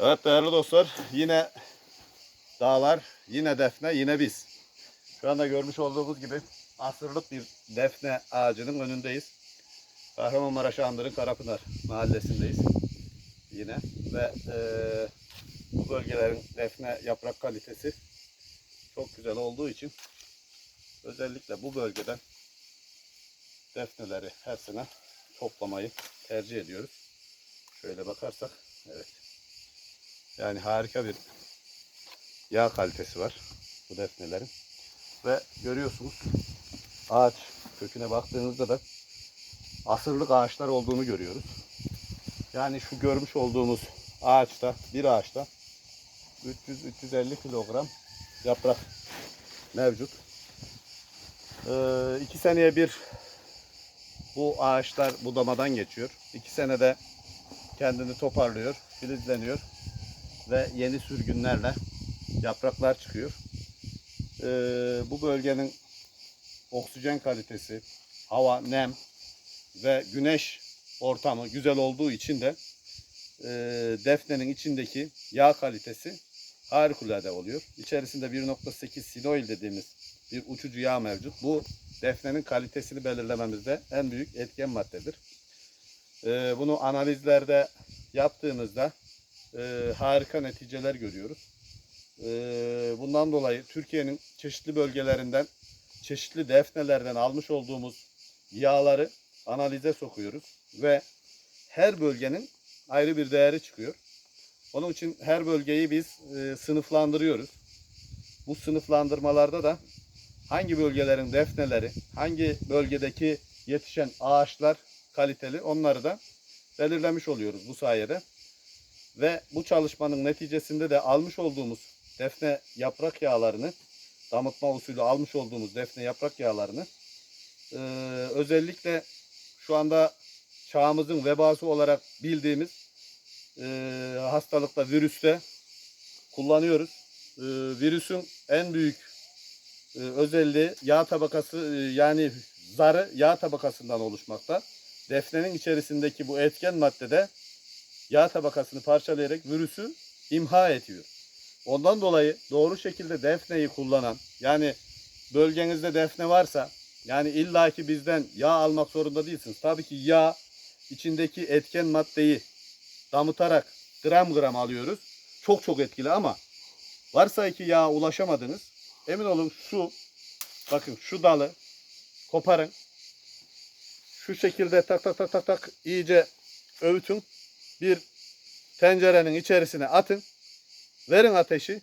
Evet değerli dostlar yine dağlar, yine defne, yine biz. Şu anda görmüş olduğunuz gibi asırlık bir defne ağacının önündeyiz. Kahramanmaraş Andır'ın Karapınar mahallesindeyiz. Yine ve eee, bu bölgelerin defne yaprak kalitesi çok güzel olduğu için özellikle bu bölgeden defneleri her sene toplamayı tercih ediyoruz. Şöyle bakarsak evet. Yani harika bir yağ kalitesi var bu defnelerin. Ve görüyorsunuz ağaç köküne baktığınızda da asırlık ağaçlar olduğunu görüyoruz. Yani şu görmüş olduğumuz ağaçta, bir ağaçta 300-350 kilogram yaprak mevcut. Ee, iki seneye bir bu ağaçlar budamadan geçiyor. İki senede kendini toparlıyor, filizleniyor ve yeni sürgünlerle yapraklar çıkıyor. Ee, bu bölgenin oksijen kalitesi, hava, nem ve güneş ortamı güzel olduğu için de e, defnenin içindeki yağ kalitesi harikulade oluyor. İçerisinde 1.8 sinoil dediğimiz bir uçucu yağ mevcut. Bu defnenin kalitesini belirlememizde en büyük etken maddedir. Ee, bunu analizlerde yaptığımızda e, harika neticeler görüyoruz. E, bundan dolayı Türkiye'nin çeşitli bölgelerinden, çeşitli defnelerden almış olduğumuz yağları analize sokuyoruz ve her bölgenin ayrı bir değeri çıkıyor. Onun için her bölgeyi biz e, sınıflandırıyoruz. Bu sınıflandırmalarda da hangi bölgelerin defneleri, hangi bölgedeki yetişen ağaçlar kaliteli onları da belirlemiş oluyoruz bu sayede. Ve bu çalışmanın neticesinde de almış olduğumuz defne yaprak yağlarını, damıtma usulü almış olduğumuz defne yaprak yağlarını e, özellikle şu anda çağımızın vebası olarak bildiğimiz e, hastalıkta, virüste kullanıyoruz. E, virüsün en büyük e, özelliği yağ tabakası e, yani zarı yağ tabakasından oluşmakta. Defnenin içerisindeki bu etken maddede yağ tabakasını parçalayarak virüsü imha ediyor. Ondan dolayı doğru şekilde defneyi kullanan yani bölgenizde defne varsa yani illaki bizden yağ almak zorunda değilsiniz. Tabii ki yağ içindeki etken maddeyi damıtarak gram gram alıyoruz. Çok çok etkili ama varsa ki yağa ulaşamadınız emin olun şu bakın şu dalı koparın. Şu şekilde tak tak tak tak tak iyice öğütün. Bir tencerenin içerisine atın. Verin ateşi.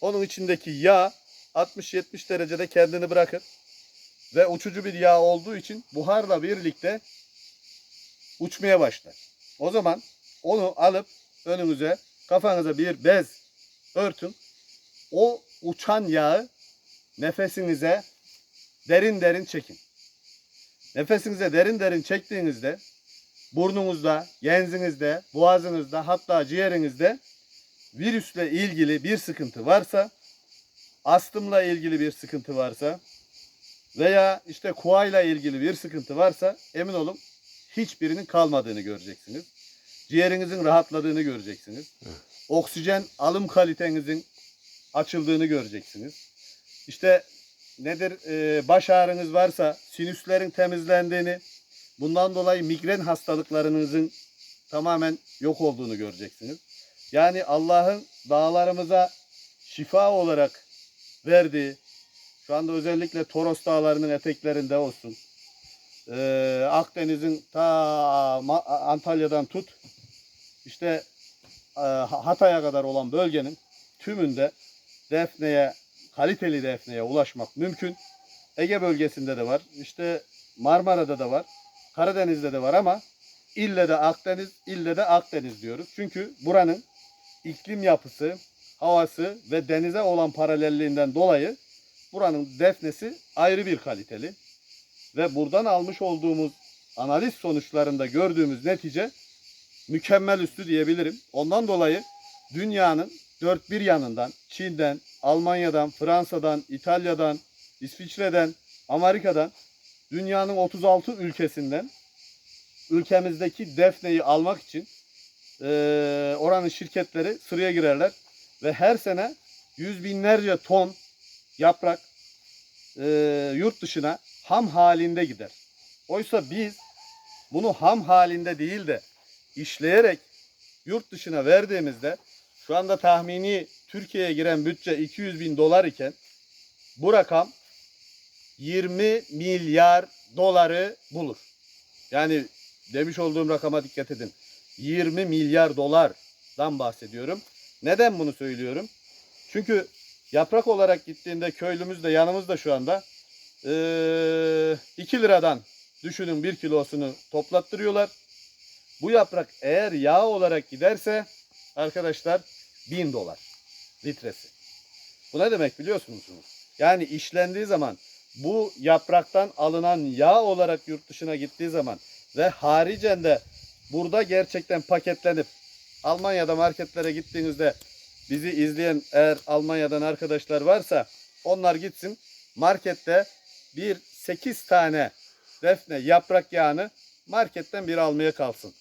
Onun içindeki yağ 60-70 derecede kendini bırakır. Ve uçucu bir yağ olduğu için buharla birlikte uçmaya başlar. O zaman onu alıp önünüze kafanıza bir bez örtün. O uçan yağı nefesinize derin derin çekin. Nefesinize derin derin çektiğinizde burnunuzda, genzinizde, boğazınızda hatta ciğerinizde virüsle ilgili bir sıkıntı varsa, astımla ilgili bir sıkıntı varsa veya işte kuayla ilgili bir sıkıntı varsa emin olun hiçbirinin kalmadığını göreceksiniz. Ciğerinizin rahatladığını göreceksiniz. Oksijen alım kalitenizin açıldığını göreceksiniz. İşte nedir e, baş ağrınız varsa sinüslerin temizlendiğini, bundan dolayı migren hastalıklarınızın tamamen yok olduğunu göreceksiniz. Yani Allah'ın dağlarımıza şifa olarak verdiği, şu anda özellikle Toros dağlarının eteklerinde olsun, e, Akdeniz'in ta Antalya'dan tut, işte e, Hatay'a kadar olan bölgenin tümünde defneye, kaliteli defneye ulaşmak mümkün. Ege bölgesinde de var. İşte Marmara'da da var. Karadeniz'de de var ama ille de Akdeniz, ille de Akdeniz diyoruz. Çünkü buranın iklim yapısı, havası ve denize olan paralelliğinden dolayı buranın defnesi ayrı bir kaliteli. Ve buradan almış olduğumuz analiz sonuçlarında gördüğümüz netice mükemmel üstü diyebilirim. Ondan dolayı dünyanın dört bir yanından, Çin'den, Almanya'dan, Fransa'dan, İtalya'dan, İsviçre'den, Amerika'dan, dünyanın 36 ülkesinden ülkemizdeki defneyi almak için e, oranın şirketleri sıraya girerler ve her sene yüz binlerce ton yaprak e, yurt dışına ham halinde gider. Oysa biz bunu ham halinde değil de işleyerek yurt dışına verdiğimizde şu anda tahmini Türkiye'ye giren bütçe 200 bin dolar iken bu rakam 20 milyar doları bulur. Yani demiş olduğum rakama dikkat edin. 20 milyar dolardan bahsediyorum. Neden bunu söylüyorum? Çünkü yaprak olarak gittiğinde köylümüz de yanımızda şu anda ee, 2 liradan düşünün 1 kilosunu toplattırıyorlar. Bu yaprak eğer yağ olarak giderse arkadaşlar 1000 dolar litresi. Bu ne demek biliyor musunuz? Yani işlendiği zaman bu yapraktan alınan yağ olarak yurt dışına gittiği zaman ve haricen de burada gerçekten paketlenip Almanya'da marketlere gittiğinizde bizi izleyen eğer Almanya'dan arkadaşlar varsa onlar gitsin markette bir 8 tane defne yaprak yağını marketten bir almaya kalsın.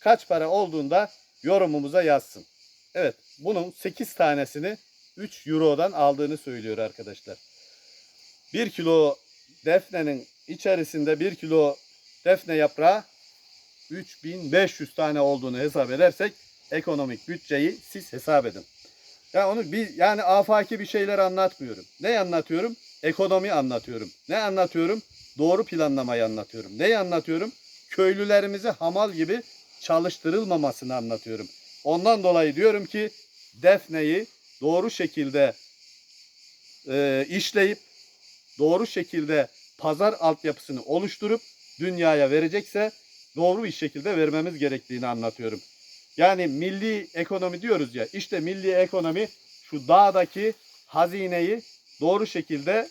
Kaç para olduğunda yorumumuza yazsın. Evet bunun 8 tanesini 3 Euro'dan aldığını söylüyor arkadaşlar. 1 kilo defnenin içerisinde 1 kilo defne yaprağı 3500 tane olduğunu hesap edersek ekonomik bütçeyi siz hesap edin. Yani onu bir yani afaki bir şeyler anlatmıyorum. Ne anlatıyorum? Ekonomi anlatıyorum. Ne anlatıyorum? Doğru planlamayı anlatıyorum. Neyi anlatıyorum? Köylülerimizi hamal gibi çalıştırılmamasını anlatıyorum. Ondan dolayı diyorum ki defneyi doğru şekilde e, işleyip doğru şekilde pazar altyapısını oluşturup dünyaya verecekse doğru bir şekilde vermemiz gerektiğini anlatıyorum. Yani milli ekonomi diyoruz ya işte milli ekonomi şu dağdaki hazineyi doğru şekilde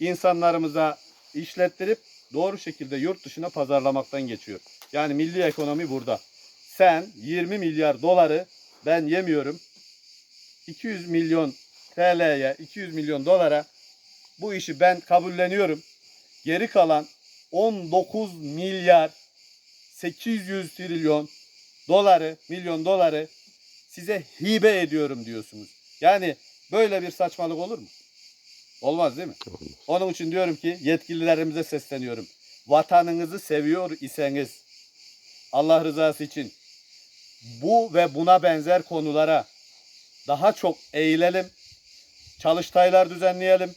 insanlarımıza işlettirip doğru şekilde yurt dışına pazarlamaktan geçiyor. Yani milli ekonomi burada. Sen 20 milyar doları ben yemiyorum. 200 milyon TL'ye, 200 milyon dolara bu işi ben kabulleniyorum. Geri kalan 19 milyar 800 trilyon doları, milyon doları size hibe ediyorum diyorsunuz. Yani böyle bir saçmalık olur mu? Olmaz değil mi? Onun için diyorum ki yetkililerimize sesleniyorum. Vatanınızı seviyor iseniz Allah rızası için bu ve buna benzer konulara daha çok eğilelim. Çalıştaylar düzenleyelim.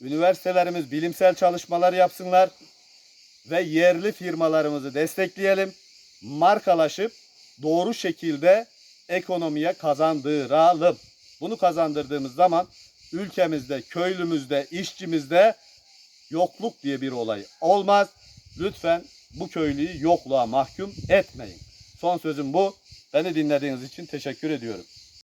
Üniversitelerimiz bilimsel çalışmalar yapsınlar ve yerli firmalarımızı destekleyelim. Markalaşıp doğru şekilde ekonomiye kazandıralım. Bunu kazandırdığımız zaman ülkemizde, köylümüzde, işçimizde yokluk diye bir olay olmaz. Lütfen bu köylüyü yokluğa mahkum etmeyin. Son sözüm bu. Beni dinlediğiniz için teşekkür ediyorum.